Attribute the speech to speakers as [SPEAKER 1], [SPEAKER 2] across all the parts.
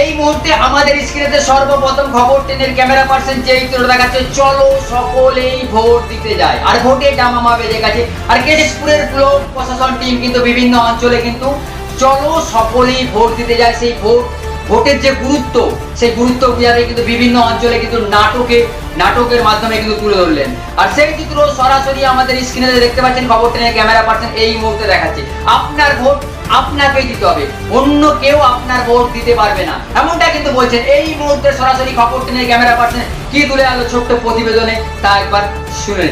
[SPEAKER 1] এই মুহূর্তে আমাদের স্ক্রিনেতে সর্বপ্রথম খবর টেনের ক্যামেরা পার্সন যে চিত্র দেখাচ্ছে, চলো সকলেই ভোট দিতে যায়। আর ভোটে ডামামা বেজে গেছে। আর কেশপুরের ব্লক প্রশাসন টিম কিন্তু বিভিন্ন অঞ্চলে কিন্তু চলো সকলেই ভোট দিতে যায় সেই ভোট ভোটের যে গুরুত্ব, সেই গুরুত্ব বুঝাতে কিন্তু বিভিন্ন অঞ্চলে কিন্তু নাটকে, নাটকের মাধ্যমে কিন্তু তুলে ধরলেন। আর সেই চিত্র সরাসরি আমাদের স্ক্রিনে দেখতে পাচ্ছেন, খবর টেনের ক্যামেরা পার্সন এই মুহূর্তে দেখাচ্ছে। আপনার ভোট আপনাকে দিতে হবে, অন্য কেউ আপনার ভোট দিতে পারবে না। এমনটা কিন্তু বলছেন। এই মুহূর্তে সরাসরি খবর টেনে ক্যামেরা পাচ্ছেন কি তুলে আলো ছোট্ট প্রতিবেদনে, তা একবার শুনে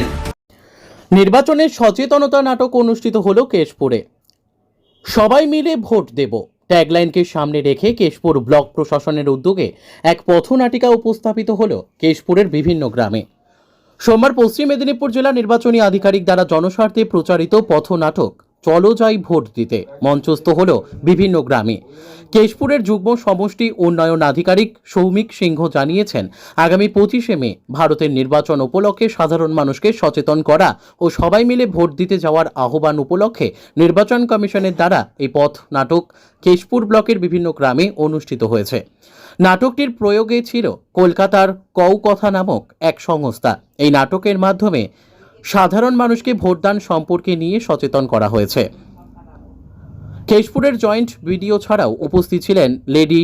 [SPEAKER 2] নির্বাচনের সচেতনতা নাটক অনুষ্ঠিত হলো কেশপুরে। সবাই মিলে ভোট দেব। ট্যাগলাইনকে সামনে রেখে কেশপুর ব্লক প্রশাসনের উদ্যোগে এক পথনাটিকা উপস্থাপিত হলো কেশপুরের বিভিন্ন গ্রামে। সোমবার পশ্চিম মেদিনীপুর জেলা নির্বাচনী আধিকারিক দ্বারা জনস্বার্থে প্রচারিত পথনাটক চলো যাই ভোট দিতে, মঞ্চস্থ হল বিভিন্ন গ্রামে। কেশপুরের যুগ্ম সমষ্টি উন্নয়ন আধিকারিক সৌমিক সিংহ জানিয়েছেন, আগামী পঁচিশে মে ভারতের নির্বাচন উপলক্ষে সাধারণ মানুষকে সচেতন করা ও সবাই মিলে ভোট দিতে যাওয়ার আহ্বান উপলক্ষে নির্বাচন কমিশনের দ্বারা এই পথ নাটক কেশপুর ব্লকের বিভিন্ন গ্রামে অনুষ্ঠিত হয়েছে। নাটকটির প্রয়োগে ছিল কলকাতার কৌ কথা নামক এক সংস্থা। এই নাটকের মাধ্যমে সাধারণ মানুষকে ভোটদান সম্পর্কে নিয়ে সচেতন করা হয়েছে। কেশপুরের জয়েন্ট ভিডিও ছাড়াও উপস্থিত ছিলেন lady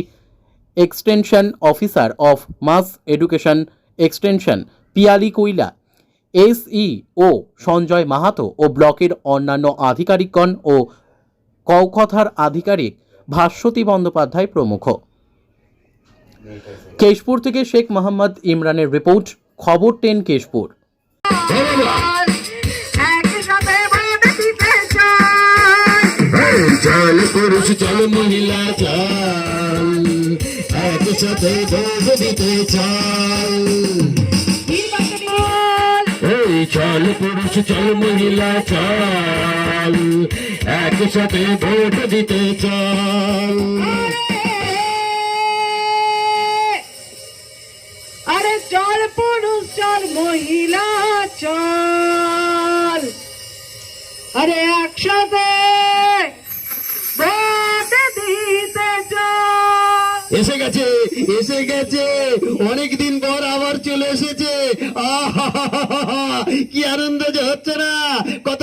[SPEAKER 2] extension officer of mass education extension Piyali SE ও সঞ্জয় মাহাতো ও ব্লকের অন্যান্য আধিকারিকগণ ও কৌকথার আধিকারিক ভাস্বতী বন্দ্যোপাধ্যায় প্রমুখ। কেশপুর থেকে শেখ মোহাম্মদ ইমরানের রিপোর্ট, খবর টেন কেশপুর।
[SPEAKER 3] চল পুরুষ চল মহিলা চল একসাথে পুরুষ চল মহিলা চল একসাথে ভোট দিতে চল
[SPEAKER 4] আরে চল পুরুষ, চল মহিলা। চল। আরে একসাথে
[SPEAKER 3] এসে গেছে এসে গেছে। অনেক দিন পর আবার চলে এসেছে। আহ কি আনন্দ যে হচ্ছে না। কত